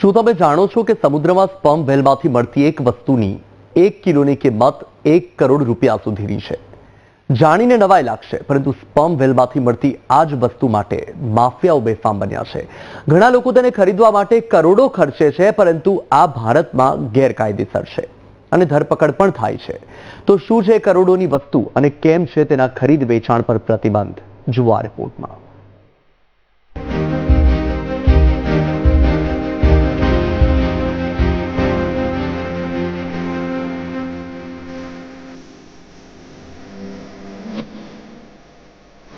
શું તમે જાણો છો કે સમુદ્રમાં સ્પમ વેલમાંથી મળતી એક વસ્તુની એક કિલોની કિંમત એક કરોડ રૂપિયા સુધીની છે? જાણીને નવાઈ લાગશે, પરંતુ સ્પમ વેલમાંથી મળતી આ જ વસ્તુ માટે માફિયાઓ બેફામ બન્યા છે. ઘણા લોકો તેને ખરીદવા માટે કરોડો ખર્ચે છે, પરંતુ આ ભારતમાં ગેરકાયદેસર છે અને ધરપકડ પણ થાય છે. તો શું છે કરોડોની વસ્તુ અને કેમ છે તેના ખરીદ વેચાણ પર પ્રતિબંધ? જુઓ આ રિપોર્ટમાં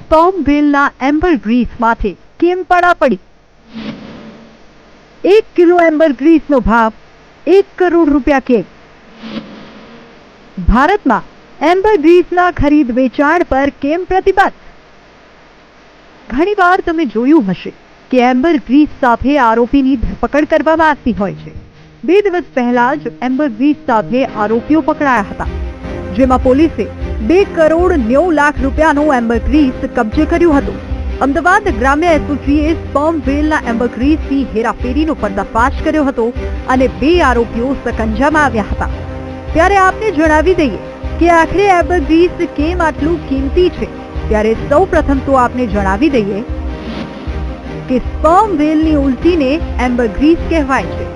સ્પર્મ વ્હેલના એમ્બર ગ્રીસમાંથી કેમ પડાપડી એક કિલો એમ્બર ગ્રીસનો ભાવ એક કરોડ રૂપિયા કેમ? ભારતમાં એમ્બર ગ્રીસના ખરીદ વેચાણ પર કેમ પ્રતિબંધ? ઘણીવાર તમે જોયું હશે કે એમ્બર ગ્રીસ સાથે આરોપીની ધરપકડ કરવામાં આવતી હોય છે. બે દિવસ પહેલા જ એમ્બર ગ્રીસ સાથે આરોપીઓ પકડાયા હતા, જેમાં પોલીસે બે કરોડ નેવું લાખ રૂપિયાનું એમ્બર ગ્રીસ કબજે કર્યું હતું. અમદાવાદ ગ્રામ્ય એસઓજીએ સ્પર્મ વેલના એમ્બર ગ્રીસની હેરાફેરીનો પર્દાફાશ કર્યો હતો અને બે આરોપીઓ સકંજામાં આવ્યા હતા. ત્યારે આપને જણાવી દઈએ કે આખરે એમ્બર ગ્રીસ કેમ આટલું કિંમતી છે? ત્યારે સૌ પ્રથમ તો આપને જણાવી દઈએ કે સ્પર્મ વેલની ઉલટીને એમ્બર ગ્રીસ કહેવાય છે.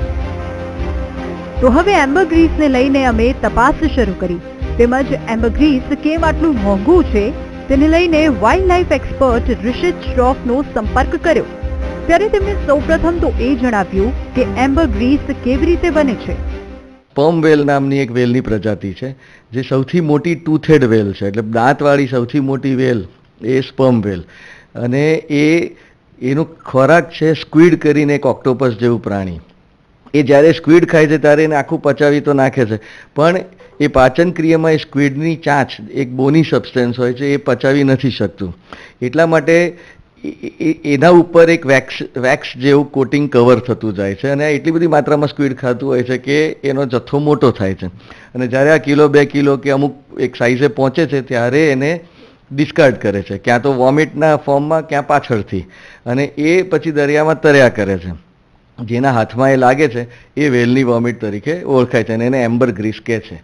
તો હવે એમ્બર ગ્રીસને લઈને અમે તપાસ શરૂ કરી. તેમજ એમ્બર ગ્રીસ કેમ આટલું મોંઘું છે તેને લઈને વાઇલ્ડ લાઇફ એક્સપર્ટ રિષિત શ્રોફનો સંપર્ક કર્યો. ત્યારે તેમણે સૌપ્રથમ તો એ જણાવ્યું કે એમ્બગ્રીસ કેવી રીતે બને છે. પમ વેલ નામની એક વેલની પ્રજાતિ છે, જે સૌથી મોટી ટૂથેડ વેલ છે, એટલે દાંતવાળી સૌથી મોટી વેલ એ સ્પર્મ વેલ. અને એ, એનો ખોરાક છે સ્ક્વીડ કરીને એક ઓક્ટોપસ જેવું પ્રાણી. એ જ્યારે સ્ક્વીડ ખાય છે ત્યારે એને આખું પચાવી તો નાખે છે. પણ એ પાચન ક્રિયામાં એ સ્ક્વીડની ચાંચ, એક બોની સબસ્ટેન્સ હોય છે, એ પચાવી નથી શકતું. એટલા માટે એના ઉપર એક વેક્સ વેક્સ જેવું કોટિંગ કવર થતું જાય છે અને એટલી બધી માત્રામાં સ્ક્વીડ ખાતું હોય છે કે એનો જથ્થો મોટો થાય છે. અને જ્યારે આ કિલો, બે કિલો કે અમુક એક સાઇઝે પહોંચે છે, ત્યારે એને ડિસ્કાર્ડ કરે છે. ક્યાં તો વોમિટના ફોર્મમાં ક્યાં પાછળથી. અને એ પછી દરિયામાં તર્યા કરે છે. જેના હાથમાં એ લાગે છે, એ વેલની વોમિટ તરીકે ઓળખાય છે અને એને એમ્બર ગ્રીસ કહે છે.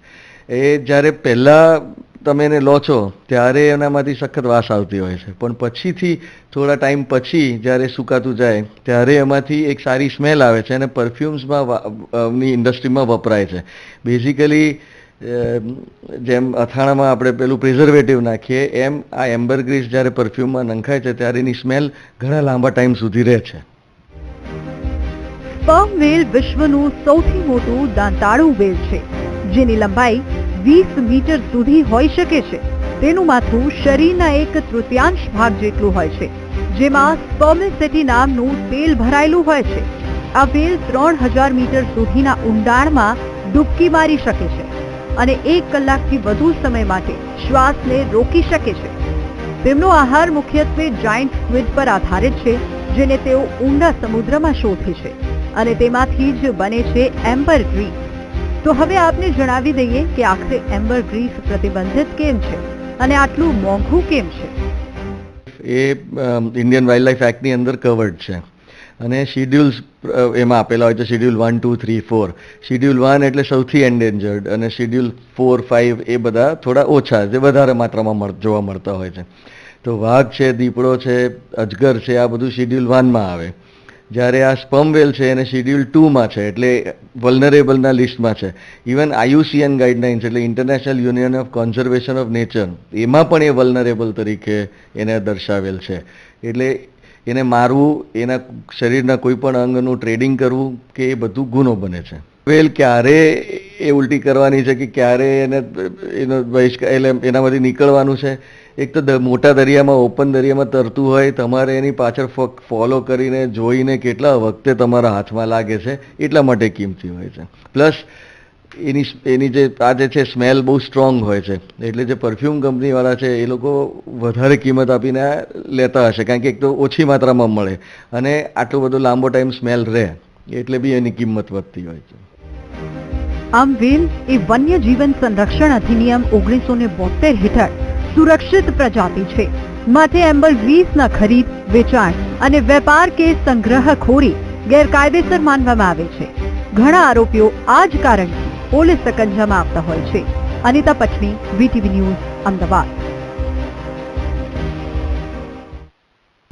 એ જ્યારે પહેલાં તમે એને લો છો, ત્યારે એનામાંથી સખત વાસ આવતી હોય છે. પણ પછીથી થોડા ટાઈમ પછી જ્યારે સુકાતું જાય, ત્યારે એમાંથી એક સારી સ્મેલ આવે છે અને પરફ્યુમ્સમાં ઇન્ડસ્ટ્રીમાં વપરાય છે. બેઝિકલી જેમ અથાણામાં આપણે પેલું પ્રિઝર્વેટિવ નાખીએ, એમ આ એમ્બરગ્રીસ જ્યારે પરફ્યુમમાં નંખાય છે, ત્યારે એની સ્મેલ ઘણા લાંબા ટાઈમ સુધી રહે છે. પામ વેલ વિશ્વનું સૌથી મોટું દાંતાળું વેલ છે. જેની લંબાઈ વીસ મીટર સુધી હોઈ શકે છે. તેનું માથું શરીરના એક તૃતીયાંશ ભાગ જેટલું હોય છે, જેમાં સ્પર્મેસેટી નામનું તેલ ભરાયેલું હોય છે. આ વેલ ત્રણ હજાર મીટર સુધીના ઊંડાણમાં ડૂબકી મારી શકે છે અને એક કલાકથી વધુ સમય માટે શ્વાસને રોકી શકે છે. તેમનો આહાર મુખ્યત્વે જાયન્ટ સ્ક્વિડ પર આધારિત છે, જેને તેઓ ઊંડા સમુદ્રમાં શોધે છે અને તેમાંથી જ બને છે એમ્બર ગ્રીસ તો હવે આપને જણાવી દઈએ કે આખરે એમ્બર ગ્રીસ પ્રતિબંધિત કેમ છે અને આટલું મોંઘું કેમ છે? એ ઇન્ડિયન વાઇલ્ડ લાઇફ એક્ટની અંદર કવર્ડ છે. અને શિડ્યુલ્સ એમાં આપેલા હોય છે schedule one two three four schedule one એટલે સૌથી એન્ડેન્જર્ડ અને શિડ્યુલ ફોર ફાઇવ એ બધા થોડા ઓછા જે વધારે માત્રામાં જોવા મળતા હોય છે. તો વાઘ છે, દીપડો છે, અજગર છે, આ બધું શિડ્યુલ વનમાં આવે. જ્યારે આ સ્પર્મ વેલ છે, એને શિડ્યુલ ટુમાં છે, એટલે વલ્નરેબલના લિસ્ટમાં છે. ઇવન આયુસીએન ગાઈડલાઇન્સ એટલે international union of conservation of nature એમાં પણ એ વલ્નરેબલ તરીકે એને દર્શાવેલ છે. એટલે એને મારવું, એના શરીરના કોઈ પણ અંગનું ટ્રેડિંગ કરવું, કે એ બધું ગુનો બને છે. વેલ ક્યારે એ ઉલટી કરવાની છે કે ક્યારે એને, એનો બહિષ્કાર, એટલે એનામાંથી નીકળવાનું છે? એક તો મોટા દરિયામાં, ઓપન દરિયામાં તરતું હોય, તમારે એની પાછળ ફોલો કરીને જોઈને કેટલા વખતે તમારા હાથમાં લાગે છે, એટલા માટે કિંમતી હોય છે. પ્લસ એની એની જે, આ જે છે સ્મેલ બહુ સ્ટ્રોંગ હોય છે. એટલે જે પરફ્યુમ કંપનીવાળા છે, એ લોકો વધારે કિંમત આપીને લેતા હશે, કારણ કે એક તો ઓછી માત્રામાં મળે. અને આટલો બધો લાંબો ટાઈમ સ્મેલ રહે, એટલે બી એની કિંમત વધતી હોય છે. આમ વેલ એ વન્ય જીવન સંરક્ષણ અધિનિયમ ઓગણીસો ને બોતેર હેઠળ સુરક્ષિત પ્રજાતિ છે. માટે એમ્બલ ગ્રીસના ખરીદ, વેચાણ અને વેપાર કે સંગ્રહખોરી ગેરકાયદેસર માનવામાં આવે છે. ઘણા આરોપીઓ આ જ કારણથી પોલીસ સકંજામાં આવતા હોય છે. Anita Patni VTV news, Ahmedabad.